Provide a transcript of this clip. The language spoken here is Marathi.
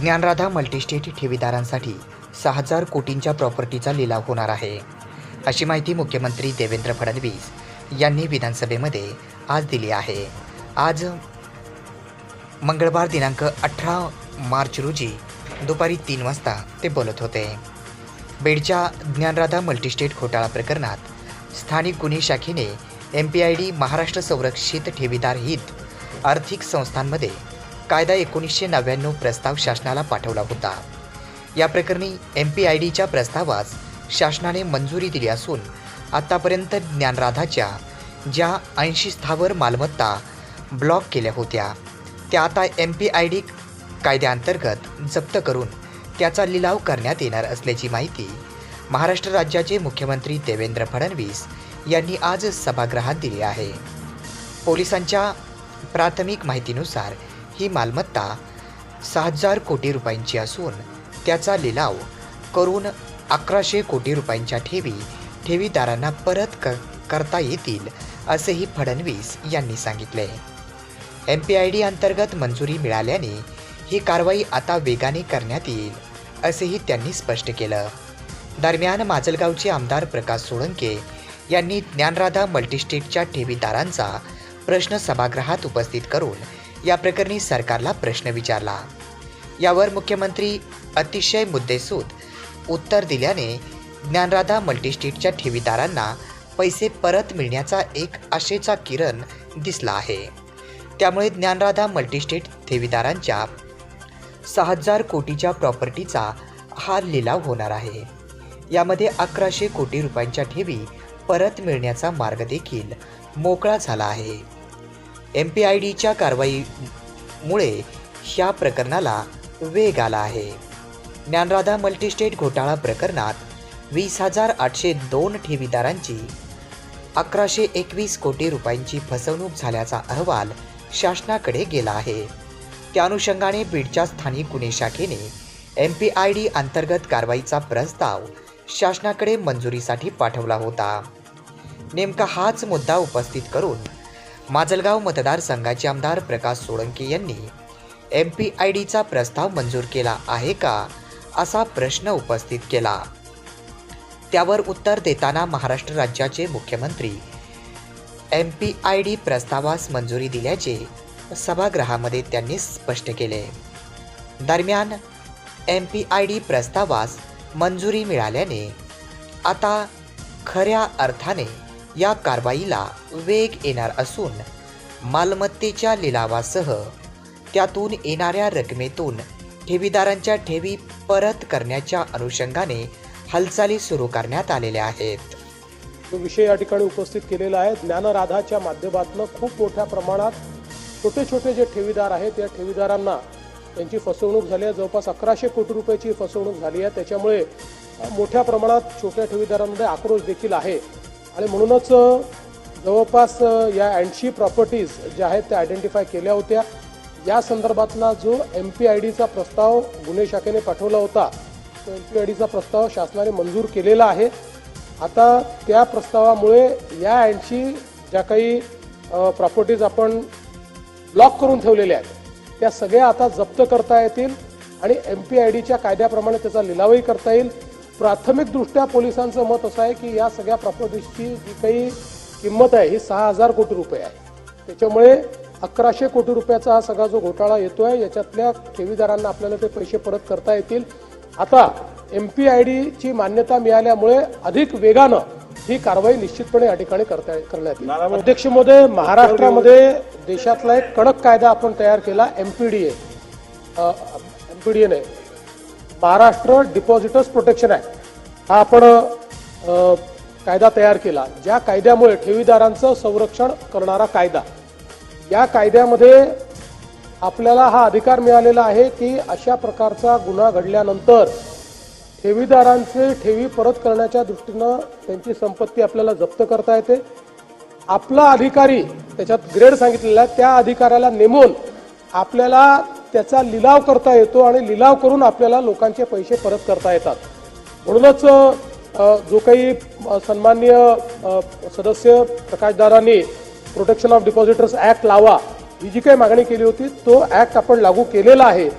ज्ञानराधा मल्टीस्टेट ठेवीदारांसाठी सहा हजार कोटींच्या प्रॉपर्टीचा लिलाव होणार आहे. अशी माहिती मुख्यमंत्री देवेंद्र फडणवीस यांनी विधानसभेमध्ये आज दिली आहे. आज मंगळवार दिनांक अठरा मार्च रोजी दुपारी तीन वाजता ते बोलत होते. बेडच्या ज्ञानराधा मल्टीस्टेट घोटाळा प्रकरणात स्थानिक गुन्हे शाखेने M P I D Maharashtra संरक्षित ठेवीदार हित आर्थिक संस्थांमध्ये कायदा एकोणीसशे नव्याण्णव प्रस्ताव शासनाला पाठवला होता. या प्रकरणी एम पी आय डीच्या प्रस्तावास शासनाने मंजुरी दिली असून आत्तापर्यंत ज्ञानराधाच्या ज्या ऐंशी स्थावर मालमत्ता ब्लॉक केल्या होत्या त्या आता एम पी आय डी कायद्याअंतर्गत जप्त करून त्याचा लिलाव करण्यात येणार असल्याची माहिती महाराष्ट्र राज्याचे मुख्यमंत्री देवेंद्र फडणवीस यांनी आज सभागृहात दिली आहे. पोलिसांच्या प्राथमिक माहितीनुसार ही मालमत्ता सहा हजार कोटी रुपयांची असून त्याचा लिलाव करून अकराशे कोटी रुपयांच्या ठेवी ठेवीदारांना परत क करता येतील असेही फडणवीस यांनी सांगितले. एम पी आय डी अंतर्गत मंजुरी मिळाल्याने ही कारवाई आता वेगाने करण्यात येईल असेही त्यांनी स्पष्ट केलं. दरम्यान माजलगावचे आमदार प्रकाश सोळंके यांनी ज्ञानराधा मल्टीस्टेटच्या ठेवीदारांचा प्रश्न सभागृहात उपस्थित करून या प्रकरणी सरकारला प्रश्न विचारला. यावर मुख्यमंत्री अतिशय मुद्देसूद उत्तर दिल्याने ज्ञानराधा मल्टीस्टेटच्या ठेवीदारांना पैसे परत मिळण्याचा एक आशेचा किरण दिसला आहे. त्यामुळे ज्ञानराधा मल्टीस्टेट ठेवीदारांच्या सहा हजार कोटीच्या प्रॉपर्टीचा हा लिलाव होणार आहे. यामध्ये अकराशे कोटी रुपयांच्या ठेवी परत मिळण्याचा मार्ग देखील मोकळा झाला आहे. एम पी आय डीच्या कारवाईमुळे ह्या प्रकरणाला वेग आला आहे. ज्ञानराधा मल्टीस्टेट घोटाळा प्रकरणात वीस हजार आठशे दोन ठेवीदारांची अकराशे एकवीस कोटी रुपयांची फसवणूक झाल्याचा अहवाल शासनाकडे गेला आहे. त्या अनुषंगाने बीडच्या स्थानिक गुन्हे शाखेने एम पी आय डी अंतर्गत कारवाईचा प्रस्ताव शासनाकडे मंजुरीसाठी पाठवला होता. नेमका हाच मुद्दा उपस्थित करून माजलगाव मतदारसंघाचे आमदार प्रकाश सोळंके यांनी एम पी आय डीचा प्रस्ताव मंजूर केला आहे का असा प्रश्न उपस्थित केला. त्यावर उत्तर देताना महाराष्ट्र राज्याचे मुख्यमंत्री एम पी आय डी प्रस्तावास मंजुरी दिल्याचे सभागृहामध्ये त्यांनी स्पष्ट केले. दरम्यान एम पी आय डी प्रस्तावास मंजुरी मिळाल्याने आता खऱ्या अर्थाने या कारवाईला वेग येणार असून मालमत्तेच्या लिलावासह त्यातून येणाऱ्या रकमेतून ठेवीदारांच्या ठेवी परत करण्याच्या अनुषंगाने हालचाली सुरू करण्यात आलेल्या आहेत. तो विषय या ठिकाणी उपस्थित केलेला आहे. ज्ञानराधाच्या माध्यमातून खूप मोठ्या प्रमाणात छोटे छोटे जे ठेवीदार आहेत या ठेवीदारांना त्यांची फसवणूक झाली आहे. जवळपास अकराशे कोटी रुपयाची फसवणूक झाली आहे. त्याच्यामुळे मोठ्या प्रमाणात छोट्या ठेवीदारांमध्ये आक्रोश देखील आहे. आणि म्हणूनच जवळपास या ऐंशी प्रॉपर्टीज ज्या आहेत त्या आयडेंटिफाय केल्या होत्या. या संदर्भातला जो एम पी आय डीचा प्रस्ताव गुन्हे शाखेने पाठवला होता तो एम पी आय डीचा प्रस्ताव शासनाने मंजूर केलेला आहे. आता त्या प्रस्तावामुळे या ऐंशी ज्या काही प्रॉपर्टीज आपण ब्लॉक करून ठेवलेल्या आहेत त्या सगळ्या आता जप्त करता येतील आणि एम पी आय डीच्या कायद्याप्रमाणे त्याचा लिलावही करता येईल. प्राथमिकदृष्ट्या पोलिसांचं मत असं आहे की या सगळ्या प्रॉपर्टीजची जी काही किंमत आहे ही सहा हजार कोटी रुपये आहे. त्याच्यामुळे अकराशे कोटी रुपयाचा हा सगळा जो घोटाळा येतोय याच्यातल्या ठेवीदारांना आपल्याला ते पैसे परत करता येतील. आता एम पी आय डीची मान्यता मिळाल्यामुळे अधिक वेगानं ही कारवाई निश्चितपणे या ठिकाणी करता करण्यात येईल. अध्यक्ष महोदय महाराष्ट्रामध्ये देशातला एक कडक कायदा आपण तयार केला M P D A. M P D A नाही महाराष्ट्र डिपॉझिटर्स प्रोटेक्शन ऍक्ट हा आपण कायदा तयार केला ज्या कायद्यामुळे ठेवीदारांचं संरक्षण करणारा कायदा. या कायद्यामध्ये आपल्याला हा अधिकार मिळालेला आहे की अशा प्रकारचा गुन्हा घडल्यानंतर ठेवीदारांचे ठेवी परत करण्याच्या दृष्टीनं त्यांची संपत्ती आपल्याला जप्त करता येते. आपला अधिकारी त्याच्यात ग्रेड सांगितलेला आहे त्या अधिकाऱ्याला नेमून आपल्याला त्याचा लिलाव करता येतो आणि लिलाव करून आपल्याला लोकांचे पैसे परत करता येतात. म्हणूनच जो काही सन्माननीय सदस्य प्रकाशदारांनी प्रोटेक्शन ऑफ डिपॉझिटर्स ॲक्ट लावा ही जी काही मागणी केली होती तो ॲक्ट आपण लागू केलेला आहे.